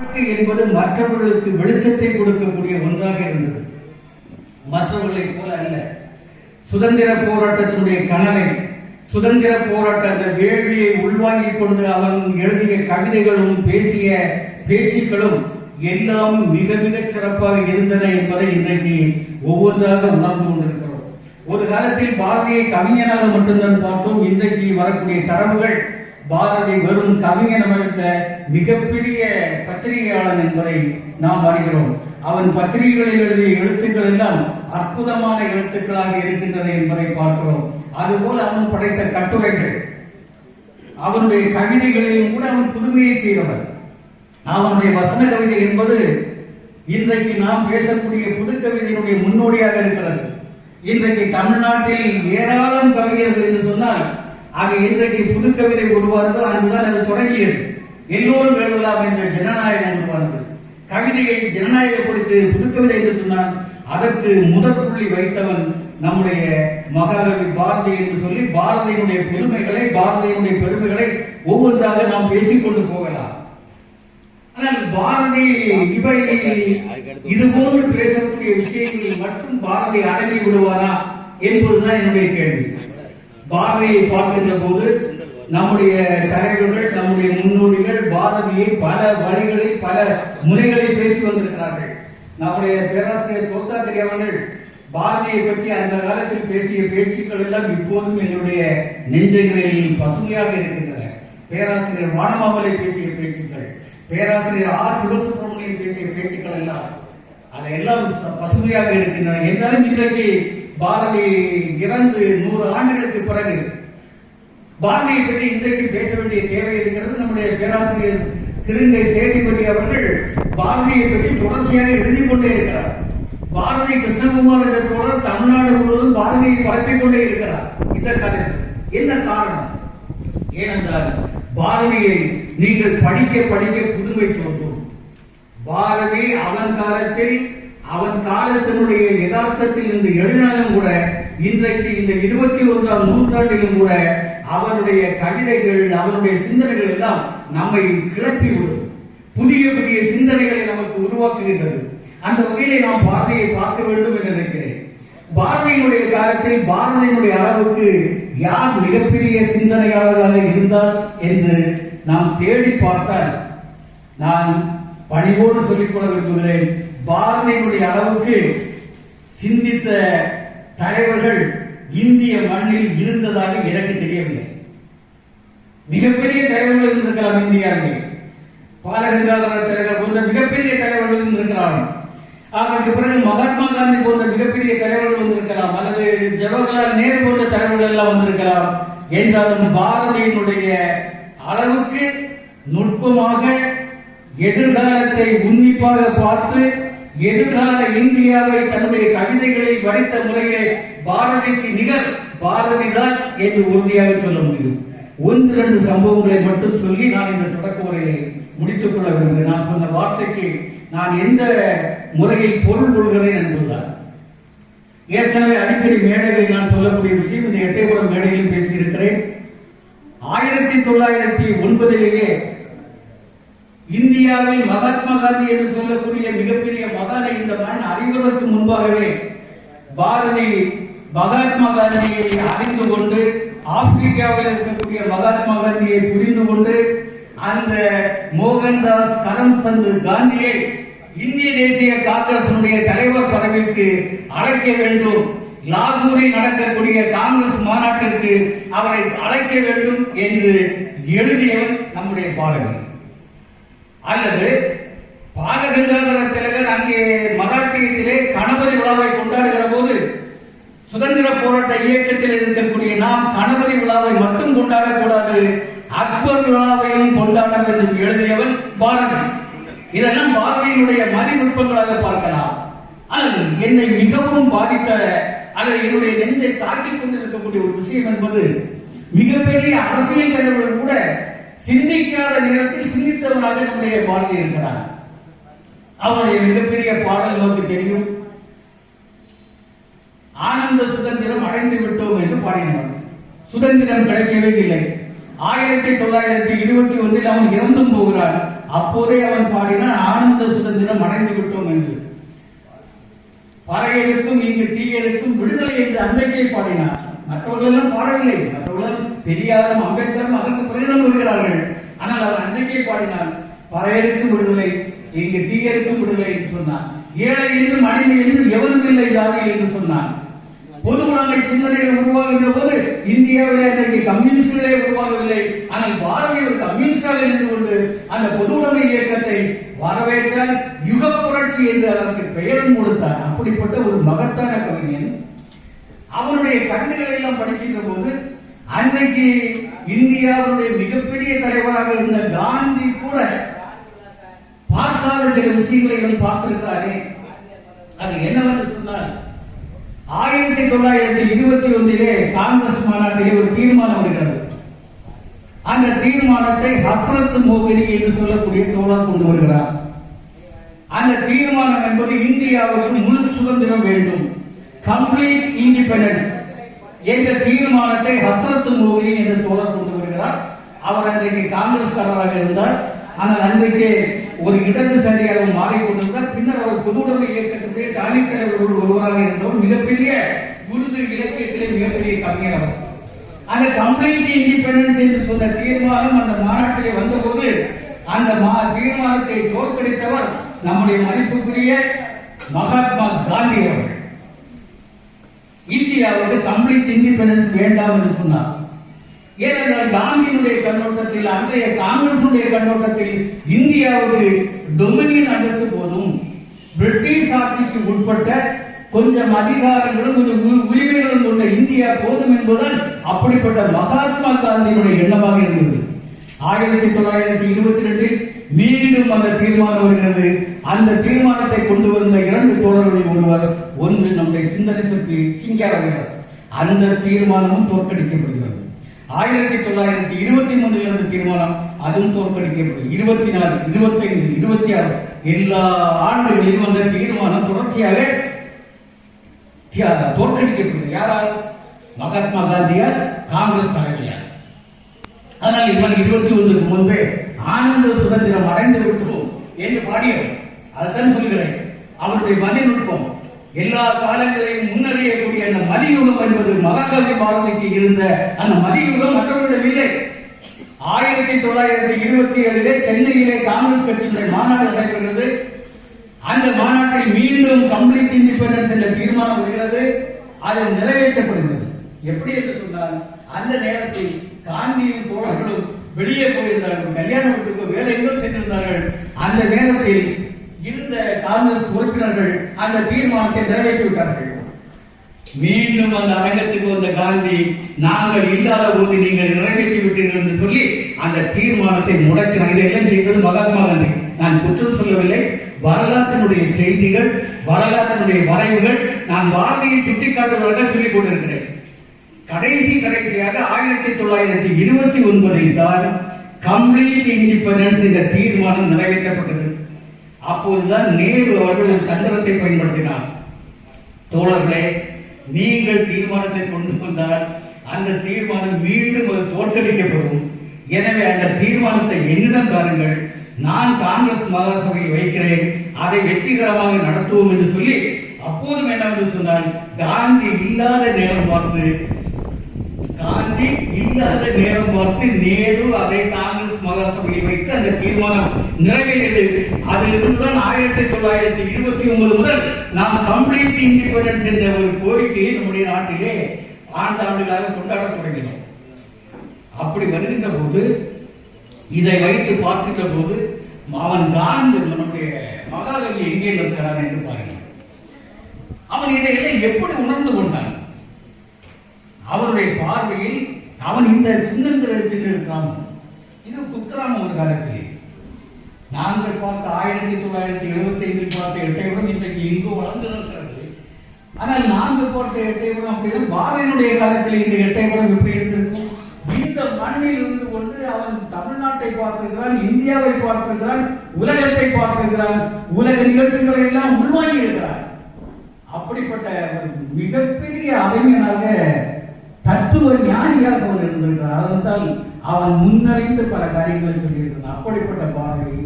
வாழ்க்கை என்பது மற்றவர்களுக்கு வெளிச்சத்தை கொடுக்கக்கூடிய ஒன்றாக இருந்தது. மற்றவர்களை போல அல்ல. சுதந்திர போராட்டத்தினுடைய கணனை சுதந்திர போராட்ட அந்த வேள்வியை உள்வாங்கிக் கொண்டு அவன் எழுதிய கவிதைகளும் பேசிய பேச்சுக்களும் எல்லாம் மிக மிக சிறப்பாக இருந்தன என்பதை இன்றைக்கு ஒவ்வொன்றாக உணர்ந்து கொண்டிருக்கிறோம். ஒரு காலத்தில் பாரதியை கவிஞனாக மட்டும்தான் பார்த்தோம். இன்றைக்கு வரக்கூடிய தரவுகள் பாரதி வெறும் கவிஞன் அமைத்த மிகப்பெரிய பத்திரிகையாளன் என்பதை நாம் அறிகிறோம். அவன் பத்திரிகைகளில் எழுதிய எழுத்துக்கள் எல்லாம் அற்புதமான எழுத்துக்களாக இருக்கின்றன என்பதை பார்க்கிறோம். அதுபோல அவன் படைத்த கட்டுரைகள். அவனுடைய கவிதைகளிலும் கூட அவன் புதுமையை செய்தவன். அவனுடைய வசன கவிதை என்பது இன்றைக்கு நாம் பேசக்கூடிய புது கவிதையினுடைய முன்னோடியாக இருக்கிறது. இன்றைக்கு தமிழ்நாட்டில் ஏராளம் கவிஞர்கள் என்று சொன்னால் ஆக இன்றைக்கு புது கவிதை உருவானது அதுதான் அது தொடங்கியது. எல்லோரும் எழுதலாம் என்ற ஜனநாயகம் உருவானது கவிதையை ஜனநாயகப்படுத்தி புது கவிதை என்று சொன்னால் அதற்கு முதற் புள்ளி வைத்தவன் நம்முடைய மகாகவி பாரதி என்று சொல்லி பாரதியினுடைய பெருமைகளை பாரதியினுடைய பெருமைகளை ஒவ்வொன்றாக நாம் பேசிக்கொண்டு போகலாம். ஆனால் பாரதி இவை இது போன்று பேசக்கூடிய விஷயங்களில் மட்டும் பாரதி அடங்கி விடுவாரா என்பதுதான் என்னுடைய கேள்வி. பாரதியை பார்க்கின்ற போது நம்முடைய தலைவர்கள் நம்முடைய முன்னோடிகள் பாரதியை பல வழிகளில் பல முறைகளில் பேசி வந்திருக்கிறார்கள். நம்முடைய பேராசிரியர் கோத்தாத்திரி அவர்கள் பாரதியை பற்றி அந்த காலத்தில் பேசிய பேச்சுக்கள் எல்லாம் இப்போதும் என்னுடைய நெஞ்சங்களில் பசுமையாக இருக்கின்றன. பேராசிரியர் வானமாமலை பேசிய பேச்சுக்கள் பேராசிரியர் ஆர் சிவசுப்பிரமணியன் பேசிய பேச்சுக்கள் எல்லாம் அதையெல்லாம் பசுமையாக இருக்கின்றன. என்றாலும் இன்றைக்கு பாரதி இறந்து நூறு ஆண்டுகளுக்கு பிறகு பாரதியை பற்றி இன்றைக்கு பேச வேண்டிய தேவை இருக்கிறது. நம்முடைய பேராசிரியர் திருங்கை சேதிபதி அவர்கள் பாரதியை பற்றி தொடர்ச்சியாக எழுதி கொண்டே இருக்கிறார். பாரதி கிருஷ்ணகுமார் என்ற தொடர் தமிழ்நாடு முழுவதும் பாரதியை பரப்பிக் கொண்டே இருக்கிறார். இந்த கதை என்ன காரணம்? ஏனென்றால் பாரதியை நீங்கள் படிக்க படிக்க புதுமை தோன்றும். பாரதி அவன் காலத்தில் அவன் காலத்தினுடைய யதார்த்தத்தில் இருந்து எழுதினாலும் கூட இன்றைக்கு இந்த இருபத்தி ஒன்றாம் நூற்றாண்டிலும் கூட அவனுடைய கவிதைகள் அவனுடைய சிந்தனைகள் எல்லாம் நம்மை கிளப்பிவிடும். புதிய புதிய சிந்தனைகளை நமக்கு உருவாக்குகின்றது. அந்த வகையிலே நாம் பாரதியை பார்க்க வேண்டும் என்று நினைக்கிறேன். பாரதியினுடைய காலத்தில் பாரதியினுடைய அளவுக்கு யார் மிகப்பெரிய சிந்தனையாளராக இருந்தார் என்று நாம் தேடி பார்த்தால் நான் பணிவோடு சொல்லிக்கொள்ள விரும்புகிறேன். பாரதியினுடைய அளவுக்கு சிந்தித்த தலைவர்கள் இந்திய மண்ணில் இருந்ததாக எனக்கு தெரியவில்லை. மிகப்பெரிய தலைவர்கள் இருந்திருக்கலாம் இந்தியாவில். பாலகங்காதர தலைவர் போன்ற மிகப்பெரிய தலைவர்கள் இருந்திருக்கலாம். அதற்கு பிறகு மகாத்மா காந்தி போன்ற மிகப்பெரிய தலைவர்கள் வந்திருக்கலாம். அல்லது ஜவஹர்லால் நேரு போன்ற தலைவர்கள் எல்லாம் வந்திருக்கலாம். என்றாலும் பாரதியினுடைய அளவுக்கு நுட்பமாக எதிர்காலத்தை உன்னிப்பாக பார்த்து எதிர்கால இந்தியாவை தன்னுடைய கவிதைகளில் வடித்த முறையை பாரதிக்கு நிகர்? பாரதி தான் என்று உறுதியாக சொல்ல முடியும். ஒன்று இரண்டு சம்பவங்களை மட்டும் சொல்லி நான் இந்த தொடக்க உரையை முடித்துக் கொள்ள விரும்புகிறேன். நான் சொன்ன வார்த்தைக்கு நான் எந்த முறையில் பொருள் கொள்கிறேன் என்பதுதான். ஏற்கனவே அடிக்கடி மேடைகளில் நான் சொல்லக்கூடிய விஷயம் இந்த எட்டயபுரம் மேடையிலும் பேசியிருக்கிறேன். ஆயிரத்தி தொள்ளாயிரத்தி ஒன்பதிலேயே இந்தியாவில் மகாத்மா காந்தி என்று சொல்லக்கூடிய மிகப்பெரிய மகானை இந்த மண் அறிவதற்கு முன்பாகவே பாரதி மகாத்மா காந்தியை அறிந்து கொண்டு ஆப்பிரிக்காவில் இருக்கக்கூடிய மகாத்மா காந்தியை புரிந்து கொண்டு அந்த மோகன்தாஸ் கரம்சந்த் காந்தியை இந்திய தேசிய காங்கிரசினுடைய தலைவர் பதவிக்கு அழைக்க வேண்டும். லாகூரில் நடக்கக்கூடிய காங்கிரஸ் மாநாட்டிற்கு அவரை அழைக்க வேண்டும் என்று எழுதியவன் நம்முடைய பாடகர் அல்லது பாலகங்காதர திலகர் அங்கே மராட்டியத்திலே கணபதி விழாவை கொண்டாடுகிற போது சுதந்திர போராட்ட இயக்கத்தில் இருக்கக்கூடிய நாம் கணபதி விழாவை மட்டும் கொண்டாடக்கூடாது அக்பர் விழாவையும் கொண்டாட வேண்டும் எழுதியவன் பாரதி. இதெல்லாம் பாரதியினுடைய மதிநுட்பங்களாக பார்க்கலாம். ஆனால் என்னை மிகவும் பாதித்த அல்லது என்னுடைய நெஞ்சை தாக்கிக் கொண்டிருக்கக்கூடிய ஒரு விஷயம் என்பது மிகப்பெரிய அரசியல் தலைவர்கள் கூட சிந்திக்காத நேரத்தில் சிந்தித்தவராக நம்முடைய பாரதி இருக்கிறார் அவருடைய மிகப்பெரிய பாடல் நமக்கு தெரியும். ஆனந்த சுதந்திரம் அடைந்து விட்டோம் என்று பாடினார். சுதந்திரம் கிடைக்கவே இல்லை. ஆயிரத்தி தொள்ளாயிரத்தி இருபத்தி ஒன்றில் அவன் இறந்தும் போகிறான். அப்போதே அவன் பாடினான் ஆனந்த சுதந்திரம் அடைந்து விட்டோம் என்று. பறையலுக்கும் இங்கு தீயலுக்கும் விடுதலை என்று அன்றைக்கே பாடினான். மற்றவர்கள் எல்லாம் பாடவில்லை. மற்றவர்கள் பெரியாரும் அம்பேத்கரும் அதற்கு பிறகுதான் கொள்கிறார்கள் ஆனால் அவர் அன்றைக்கே பாடினார் பறையருக்கும் விடுதலை இங்கு தீயருக்கும் விடுதலை என்று சொன்னார். ஏழை என்றும் அடிமை என்றும் எவரும் இல்லை ஜாதி என்று சொன்னார். பொது உடைமை சிந்தனைகள் உருவாகின்ற போது இந்தியாவிலே அன்றைக்கு கம்யூனிஸ்டுகளே உருவாகவில்லை. ஆனால் பாரதி ஒரு கம்யூனிஸ்டாக இருந்து கொண்டு அந்த பொது உடைமை இயக்கத்தை வரவேற்றால் யுக புரட்சி என்று அதற்கு பெயரும் கொடுத்தார். அப்படிப்பட்ட ஒரு மகத்தான கவிஞன். அவருடைய கவிதைகளை எல்லாம் படிக்கின்ற போது அன்றைக்கு இந்தியாவுடைய மிகப்பெரிய தலைவராக இருந்த காந்தி கூட பார்க்காத சில விஷயங்களை இவர் பார்த்திருக்கிறாரே. அது என்னவென்று சொன்னால் ஆயிரத்தி தொள்ளாயிரத்தி இருபத்தி ஒன்றிலே காங்கிரஸ் மாநாட்டிலே ஒரு தீர்மானம் வருகிறது. அந்த தீர்மானத்தை ஹஸ்ரத் மோகினி என்று சொல்லக்கூடிய தோழர் கொண்டு வருகிறார். அந்த தீர்மானம் என்பது இந்தியாவுக்கு முழு சுதந்திரம் வேண்டும். கம்ப்ளீட் இண்டிபெண்டன்ஸ் என்ற தீர்மானத்தை ஹஸ்ரத் மோகினி என்று தோழர் கொண்டு வருகிறார். அவர் அன்றைக்கு காங்கிரஸ்காரராக இருந்தார். ஆனால் அன்றைக்கு ஒரு இடதுசாரியாக மாறிக்கொண்டிருந்தார். பின்னர் அவர் பொதுவுடைமை இயக்கத்துடைய தானி தலைவர்கள் ஒருவராக இருந்தவர். மிகப்பெரிய உருது இலக்கியத்திலே மிகப்பெரிய கவிஞர் அவர். அந்த கம்ப்ளீட் இண்டிபெண்டன்ஸ் என்று சொன்ன தீர்மானம் அந்த மாநாட்டிலே வந்தபோது அந்த மா தீர்மானத்தை தோற்கடித்தவர் நம்முடைய மதிப்புக்குரிய மகாத்மா காந்தி அவர்கள். இந்தியாவுக்கு கம்ப்ளீட் இண்டிபெண்டன்ஸ் வேண்டாம் என்று சொன்னார். ஏனென்றால் காந்தியினுடைய கண்ணோட்டத்தில் அன்றைய காங்கிரசுடைய கண்ணோட்டத்தில் இந்தியாவுக்கு டொமினியன் அந்தஸ்து போதும். பிரிட்டிஷ் ஆட்சிக்கு உட்பட்ட கொஞ்சம் அதிகாரங்களும் கொஞ்சம் உரிமைகளும் கொண்ட இந்தியா போதும் என்பதுதான் அப்படிப்பட்ட மகாத்மா காந்தியினுடைய எண்ணமாக இருந்தது. ஆயிரத்தி தொள்ளாயிரத்தி இருபத்தி ரெண்டில் மீண்டும் அந்த தீர்மானம் வருகிறது. அந்த தீர்மானத்தை கொண்டு வந்த இரண்டு தோழர்களில் ஒருவர் ஒன்று நம்முடைய சிந்தனை சிற்பி சிங்காரவர் அந்த தீர்மானமும் தோற்கடிக்கப்படுகிறது. ஆயிரத்தி தொள்ளாயிரத்தி இருபத்தி மூன்றில் இருந்த தீர்மானம் அதுவும் தோற்கடிக்கப்படும் இருபத்தி நாலு இருபத்தைந்து இருபத்தி ஆறு எல்லா ஆண்டுகளிலும் அந்த தீர்மானம் தொடர்ச்சியாக தோற்கடிக்கப்படுகிறது. யாரால்? மகாத்மா காந்தியார் காங்கிரஸ் தலைமையார் அதனால் இவன் இருபத்தி ஒன்றுக்கு முன்பே ஆனந்த சுதந்திரம் அடைந்து விட்டோம் என்று பாடியவர். அதுதான் சொல்கிறேன் அவருடைய மதிநுட்பம் எல்லா காலங்களையும் முன்னறியக்கூடிய அந்த மதியுகம் என்பது மகாகவி பாரதிக்கு இருந்த அந்த மதியுகம் மற்றவர்களிடம் இல்லை. ஆயிரத்தி தொள்ளாயிரத்தி இருபத்தி ஏழிலே சென்னையிலே காங்கிரஸ் கட்சியினுடைய மாநாடு நடைபெறுகிறது அந்த மாநாட்டை மீண்டும் கம்ப்ளீட் இண்டிபெண்டன்ஸ் என்ற தீர்மானம் வருகிறது. அது நிறைவேற்றப்படுகிறது. எப்படி என்று சொன்னால் அந்த நேரத்தில் காந்தியும் தோழர்களும் வெளியே போயிருந்தார்கள். கல்யாண வீட்டுக்கு வேலை சென்றிருந்தார்கள். அந்த நேரத்தில் இருந்த காங்கிரஸ் உறுப்பினர்கள் அந்த தீர்மானத்தை நிறைவேற்றி விட்டார்கள். மீண்டும் அந்த அரங்கத்துக்கு வந்த காந்தி நாங்கள் இல்லாத போது நீங்கள் நிறைவேற்றி விட்டீர்கள் என்று சொல்லி அந்த தீர்மானத்தை முடக்கினார் இதையெல்லாம் செய்வது மகாத்மா காந்தி. நான் குற்றம் சொல்லவில்லை. வரலாற்றினுடைய செய்திகள் வரலாற்றினுடைய வரைவுகள் நான் பாரதியை சுட்டிக்காட்டுவதாக சொல்லிக் கொண்டிருக்கிறேன். கடைசி கடைசியாக ஆயிரத்தி தொள்ளாயிரத்தி இருபத்தி ஒன்பதில் தான் கம்ப்ளீட் இண்டிபெண்டன்ஸ் என்ற தீர்மானம் நிறைவேற்றப்பட்டது. அப்போதுதான் நேரு அவர்கள் ஒரு தந்திரத்தை பயன்படுத்தினார். தோழர்களே நீங்கள் தீர்மானத்தை கொண்டு வந்தால் அந்த தீர்மானம் மீண்டும் அது தோற்கடிக்கப்படும். எனவே அந்த தீர்மானத்தை என்னிடம் தாருங்கள். நான் காங்கிரஸ் மகாசபையை வைக்கிறேன். அதை வெற்றிகரமாக நடத்துவோம் என்று சொல்லி அப்போதும் என்னவென்று சொன்னால் காந்தி இல்லாத நேரம் பார்த்து காந்தி இல்லாத நேரம் பார்த்து நேரு அதை காங்கிரஸ் மகாசபையில் வைத்து அந்த தீர்மானம் நிறைவேறியது. அதிலிருந்து தான் ஆயிரத்தி தொள்ளாயிரத்தி இருபத்தி ஒன்பது முதல் நாம் கம்ப்ளீட் இண்டிபெண்டன்ஸ் என்ற ஒரு கோரிக்கையை நம்முடைய நாட்டிலே ஆண்டாண்டுகளாக கொண்டாட தொடங்கினோம். அப்படி வருகின்ற போது இதை வைத்து பார்க்கின்ற போது அவன் காந்தி நம்முடைய மகாகவி எங்கே இருக்கிறான் என்று பாருங்கள். அவன் இதையெல்லாம் எப்படி உணர்ந்து கொண்டான்? அவருடைய பார்வையில் அவன் இந்த சின்னந்திர கிராமம் இது குக்கிராமம் ஒரு காலத்தில். நாங்கள் பார்த்த ஆயிரத்தி தொள்ளாயிரத்தி எழுபத்தி ஐந்தில் பார்த்த எட்டயபுரம் இன்றைக்கு எங்கோ வளர்ந்து இருக்கிறது ஆனால் நாங்கள் பார்த்த எட்டயபுரம் அப்படின்னா பாரதியினுடைய காலத்தில் இந்த எட்டயபுரம் எப்படி இருந்திருக்கும்? இந்த மண்ணில் இருந்து கொண்டு அவன் தமிழ்நாட்டை பார்த்திருக்கிறான் இந்தியாவை பார்த்திருக்கிறான் உலகத்தை பார்த்திருக்கிறான் உலக நிகழ்ச்சிகளை எல்லாம் உள்வாங்கி இருக்கிறான் அப்படிப்பட்ட ஒரு மிகப்பெரிய அறிஞனாக தத்துவ ஞானியாக அவன் இருந்திருக்கிறான் அதனால் அவன் முன்னறிந்து பல காரியங்களை சொல்லியிருக்கிறான். அப்படிப்பட்ட பாரதி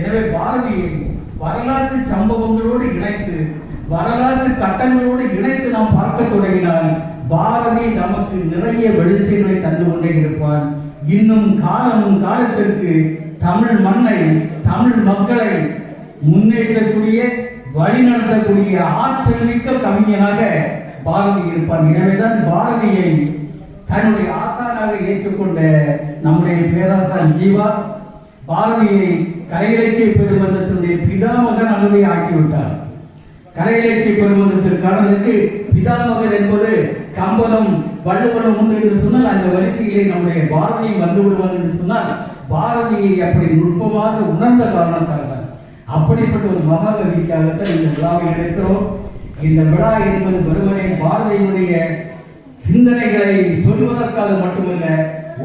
எனவே பாரதியை வரலாற்று சம்பவங்களோடு இணைத்து வரலாற்று கட்டங்களோடு இணைத்து நாம் பார்க்க தொடங்கினால் பாரதி நமக்கு நிறைய வெளிச்சங்களை தந்து கொண்டே இருப்பான். இன்னும் காலமும் காலத்திற்கு தமிழ் மண்ணை தமிழ் மக்களை முன்னேற்றக்கூடிய வழிநடத்தக்கூடிய ஆற்றல் மிக்க கவிஞனாக பாரதி இருப்பான். எனவேதான் பாரதியை தன்னுடைய ஆசானாக ஏற்றுக்கொண்ட நம்முடைய பேராசான் ஜீவா பாரதியை கலை இலக்கிய பெருமன்றத்தினுடைய பிதாமகன் அளவை ஆக்கிவிட்டார். கலை இலக்கிய பெருமன்றத்திற்காரனுக்கு பிதாமகன் என்பது கம்பனும் வள்ளுவனும் உண்டு என்று சொன்னால் அந்த வரிசையிலே நம்முடைய பாரதியும் வந்து விடுவான் என்று சொன்னால் பாரதியை அப்படி நுட்பமாக உணர்ந்த காரணத்தால் தான் அப்படிப்பட்ட ஒரு மகாகவிக்காகத்தான் இந்த விழாவை எடுக்கிறோம் இந்த விழா என்பது வெறுமனே பாரதியுடைய சிந்தனைகளை சொல்வதற்காக மட்டுமல்ல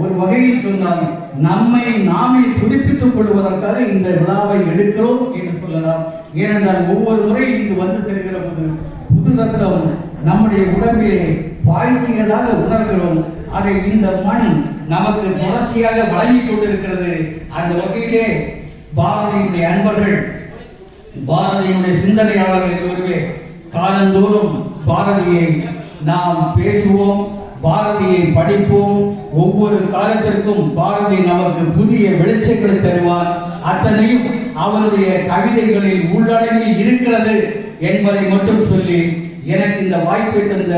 ஒரு வகையில் சொன்னால் நம்மை நாமே புதுப்பித்துக் கொள்வதற்காக இந்த விழாவை எடுக்கிறோம் என்று சொல்லலாம். ஏனென்றால் ஒவ்வொரு முறை இங்கு வந்து செல்கிற போது புது ரத்தம் நம்முடைய உடம்பிலே பாய்ச்சியதாக உணர்கிறோம். அதை இந்த மண் நமக்கு தொடர்ச்சியாக வழங்கிக் கொண்டிருக்கிறது. அந்த வகையிலே பாரதியுடைய அன்பர்கள் பாரதியுடைய சிந்தனையாளர்கள் ஒருவே காலந்தோறும் பாரதியை நாம் பேசுவோம் பாரதியை படிப்போம். ஒவ்வொரு காலத்திற்கும் பாரதி நமக்கு புதிய வெளிச்சங்களை தருவார். அத்தனையும் அவருடைய கவிதைகளில் உள்ளடங்கி இருக்கிறது என்பதை மட்டும் சொல்லி எனக்கு இந்த வாய்ப்பை தந்த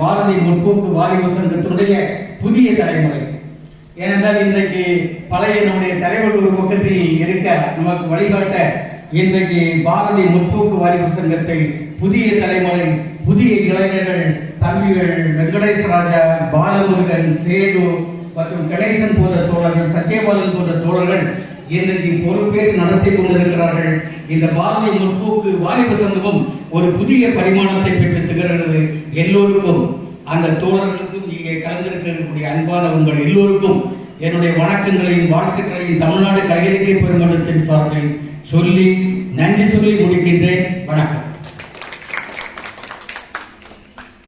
பாரதி முற்போக்கு வாலிப சங்கத்தினுடைய புதிய தலைமுறை. ஏனென்றால் இன்றைக்கு பழைய நம்முடைய தலைவர்கள் ஒரு பக்கத்தில் இருக்க நமக்கு வழிகாட்ட இன்றைக்கு பாரதி முற்போக்கு வாரிசு சங்கத்தை புதிய தலைமுறை புதிய இளைஞர்கள் தம்பிகள் வெங்கடேஷ் ராஜா பாலமுருகன் சேது மற்றும் கணேசன் போன்ற தோழர்கள் சத்யபாலன் போன்ற தோழர்கள் இன்றைக்கு பொறுப்பேற்று நடத்தி கொண்டிருக்கிறார்கள். இந்த பாரதிய முற்போக்கு வாலிப சங்கமும் ஒரு புதிய பரிமாணத்தை பெற்று திகழ்கிறது. எல்லோருக்கும் அந்த தோழர்களுக்கும் இங்கே கலந்திருக்கக்கூடிய அன்பான உங்கள் எல்லோருக்கும் என்னுடைய வணக்கங்களையும் வாழ்த்துக்களையும் தமிழ்நாடு கையெழுத்திய பெருமன்றத்தின் சார்பில் சொல்லி நன்றி சொல்லி முடிக்கின்றேன். வணக்கம்.